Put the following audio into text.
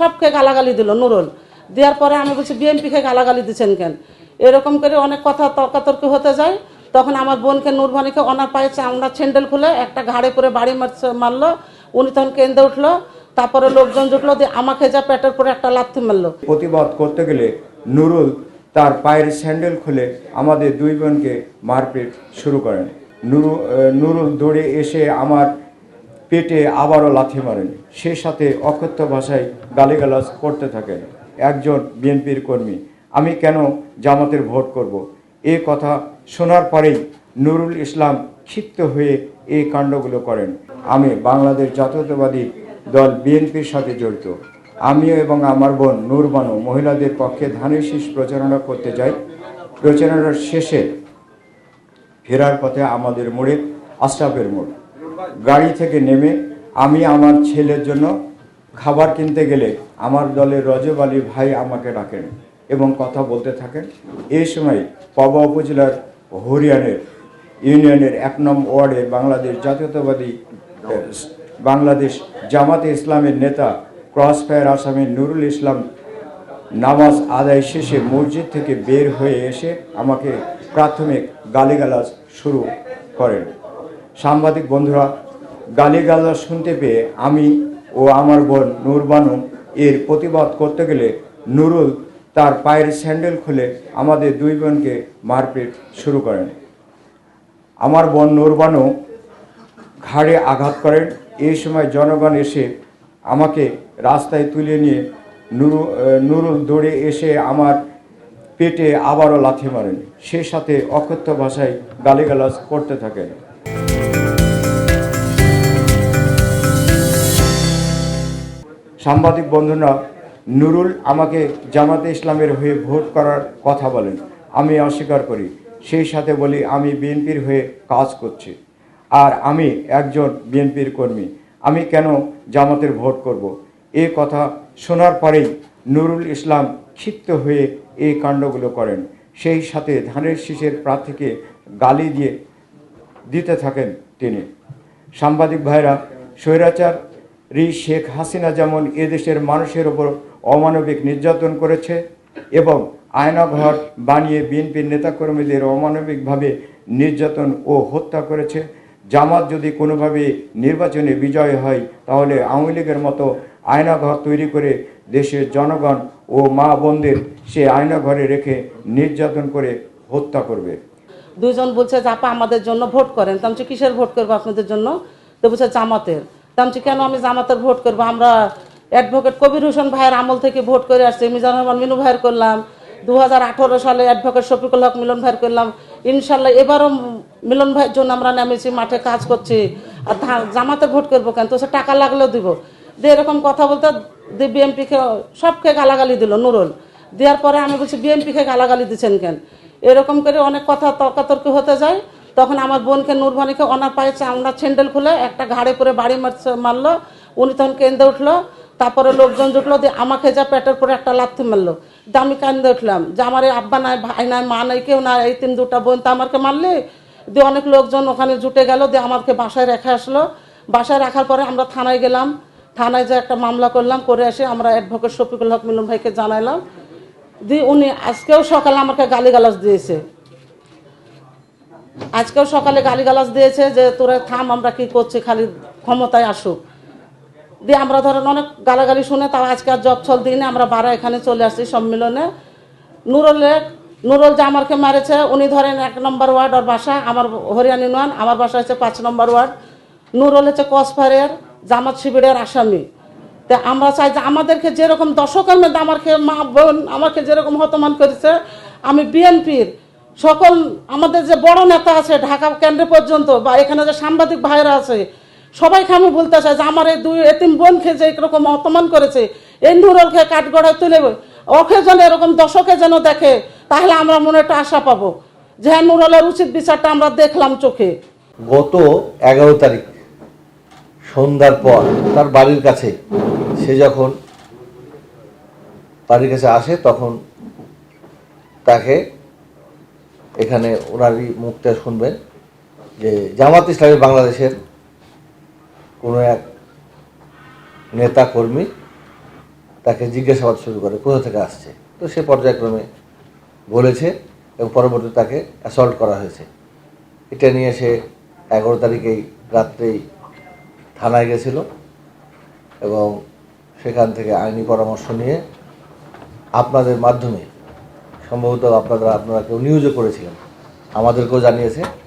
সবকে গালাগালি দিল নুরুল। দেওয়ার পরে আমি বলছি, বিএনপিকে গালাগালি দিচ্ছেন কেন? এরকম করে অনেক কথা তর্কাতর্কি হতে যায়। তখন আমার বোনকে নূরবাণীকে ওনার পায়ে আমরা ছেন্ডেল খুলে একটা ঘাড়ে পরে বাড়ি মারলো। উনি তখন কেন্দ্রে উঠল। তারপরে লোকজন জুটলো দিয়ে আমাকে যা পেটের পরে একটা লাথি মারলো। প্রতিবাদ করতে গেলে নুরুল তার পায়ের স্যান্ডেল খুলে আমাদের দুই বোনকে মারপিট শুরু করেন। নুরু নুরুল দৌড়ে এসে আমার পেটে আবারও লাথি মারেন। সে সাথে অকথ্য ভাষায় গালিগালাজ করতে থাকেন একজন বিএনপির কর্মী। আমি কেন জামাতের ভোট করব। এ কথা শোনার পরেই নুরুল ইসলাম ক্ষিপ্ত হয়ে এই কাণ্ডগুলো করেন। আমি বাংলাদেশ জাতীয়তাবাদী দল বিএনপির সাথে জড়িত। আমিও এবং আমার বোন নূরবানু মহিলাদের পক্ষে ধানের শীষ প্রচারণা করতে যাই। প্রচারণার শেষে ফেরার পথে আমাদের মোড়ে আশরাফের মোড়। গাড়ি থেকে নেমে আমি আমার ছেলের জন্য খাবার কিনতে গেলে আমার দলের রজব আলী ভাই আমাকে ডাকেন এবং কথা বলতে থাকেন। এই সময় পবা উপজেলার হরিয়ানের ইউনিয়নের এক নম্বর ওয়ার্ডের বাংলাদেশ জাতীয়তাবাদী, বাংলাদেশ জামাতে ইসলামের নেতা ক্রস ফায়ার আসামি নুরুল ইসলাম নামাজ আদায় শেষে মসজিদ থেকে বের হয়ে এসে আমাকে প্রাথমিক গালিগালাজ শুরু করেন। সাংবাদিক বন্ধুরা, গালিগালাজ শুনতে পেয়ে আমি ও আমার বোন নূরবানু এর প্রতিবাদ করতে গেলে নুরুল তার পায়ের স্যান্ডেল খুলে আমাদের দুই বোনকে মারপিট শুরু করেন। আমার বোন নূরবানু ঘাড়ে আঘাত করেন। এই সময় জনগণ এসে আমাকে রাস্তায় তুলে নিয়ে নুরু নুরুল দৌড়ে এসে আমার পেটে আবারও লাথি মারেন। সেই সাথে অকথ্য ভাষায় গালিগালাজ করতে থাকেন। সাংবাদিক বন্ধুরা, নুরুল আমাকে জামাতে ইসলামের হয়ে ভোট করার কথা বলেন। আমি অস্বীকার করি। সেই সাথে বলি, আমি বিএনপির হয়ে কাজ করছি। আর আমি একজন বিএনপির কর্মী। আমি কেন জামাতের ভোট করব। এ কথা শোনার পরেই নুরুল ইসলাম ক্ষিপ্ত হয়ে এই কাণ্ডগুলো করেন। সেই সাথে ধানের শীষের প্রার্থীকে গালি দিয়ে দিতে থাকেন তিনি। সাংবাদিক ভাইরা, স্বৈরাচার রি শেখ হাসিনা যেমন এদেশের মানুষের ওপর অমানবিক নির্যাতন করেছে এবং আয়নাঘর বানিয়ে বিএনপির নেতাকর্মীদের অমানবিকভাবে নির্যাতন ও হত্যা করেছে, জামাত যদি কোনোভাবে নির্বাচনে বিজয় হয়, তাহলে আওয়ামী লীগের মতো আয়নাঘর তৈরি করে দেশের জনগণ ও মা বোনদের সে আয়নাঘরে রেখে নির্যাতন করে হত্যা করবে। দুজন বলছে যে, আপা, আমাদের জন্য ভোট করেন। তো আমি কিসের ভোট করব আপনাদের জন্য? তো বলছে, জামাতের। তো আমি বলছি, কেন আমি জামাতের ভোট করব? আমরা অ্যাডভোকেট কবির হোসেন ভাইয়ের আমল থেকে ভোট করে আসছি মিজানুর রহমান মিনু ভাইয়ের করলাম দু হাজার আঠারো সালে অ্যাডভোকেট শফিকুল হক মিলন ভাইয়ের করলাম ইনশাল্লাহ এবারও মিলন ভাইয়ের জন্য আমরা নেমেছি মাঠে কাজ করছি আর জামাতে ভোট করব কেন? তো সে টাকা লাগলেও দিব। দিয়ে এরকম কথা বলতে দিয়ে বিএমপিকে সবকে গালাগালি দিল নুরুল। দেওয়ার পরে আমি বলছি বিএনপিকে গালাগালি দিচ্ছেন কেন? এরকম করে অনেক কথা তর্কাতর্কি হতে যায়। তখন আমার বোনকে নূরবাণীকে ওনার পায়ে আমরা ছেন্ডেল খুলে একটা ঘাড়ে পরে বাড়ি মারলো। উনি তখন কেন্দ্রে উঠল। তারপরে লোকজন জুটলো দিয়ে আমাকে যা পেটের পরে একটা লাথি মারলো। দিয়ে আমি কান্দে উঠলাম। যে আমার এই আব্বা নাই, ভাই নাই, মা নাই, কেউ নাই, এই তিন দুটা বোন তো আমাকে মারলে। দিয়ে অনেক লোকজন ওখানে জুটে গেল দিয়ে আমাকে বাসায় রেখে আসলো। বাসায় রাখার পরে আমরা থানায় গেলাম। থানায় যে একটা মামলা করলাম, করে এসে আমরা অ্যাডভোকেট শফিকুল হক মিলন ভাইকে জানাইলাম। দিয়ে উনি আজকেও সকালে আমাকে গালিগালাজ দিয়েছে। আজকেও সকালে গালিগালাজ দিয়েছে যে, তোরা থাম, আমরা কি করছি? খালি ক্ষমতায় আসুক। দিয়ে আমরা ধরেন অনেক গালাগালি শুনে তাও আজকে আর জব ছল দিনে আমরা বারা এখানে চলে আসছি সম্মেলনে। নুরলে নুরল যে আমাকে মারেছে, উনি ধরেন এক নম্বর ওয়ার্ড, ওর বাসা আমার হরিয়ানি নন আমার বাসা হচ্ছে পাঁচ নম্বর ওয়ার্ড। নুরল হচ্ছে কসফারের জামাত শিবিরের আসামি। তা আমরা চাই যে আমাদেরকে যেরকম দর্শকের মধ্যে আমাকে মা বোন আমাকে যেরকম হতমান করেছে, আমি বিএনপির সকল আমাদের যে বড় নেতা আছে ঢাকা কেন্দ্র পর্যন্ত বা এখানে যে সাংবাদিক ভাইরা আছে, সবাইকে আমি বলতে চাই যে আমার এই দুই এতিম বোনকে যে এরকম অপমান করেছে এই কাঠগড়ায় তুলে ওকে যেন এরকম দর্শকে যেন দেখে, তাহলে আমরা মনে একটা আশা পাবো। যে হ্যাঁ নুরলের উচিত বিচারটা আমরা দেখলাম চোখে। গত এগারো তারিখ, সন্ধ্যার পর তার বাড়ির কাছে, সে যখন বাড়ির কাছে আসে তখন তাকে এখানে ওনারই মুখটা শুনবেন যে জামাত ইসলামী বাংলাদেশের কোনো এক নেতা কর্মী তাকে জিজ্ঞাসাবাদ শুরু করে, কোথা থেকে আসছে? তো সে পর্যায়ক্রমে বলেছে এবং পরবর্তী তাকে অ্যাসল্ট করা হয়েছে। এটা নিয়ে সে এগারো তারিখেই রাত্রেই থানায় গেছিল এবং সেখান থেকে আইনি পরামর্শ নিয়ে আপনাদের মাধ্যমে সম্ভবত আপনারা আপনারা কেউ নিউজও করেছিলেন আমাদেরকেও জানিয়েছে।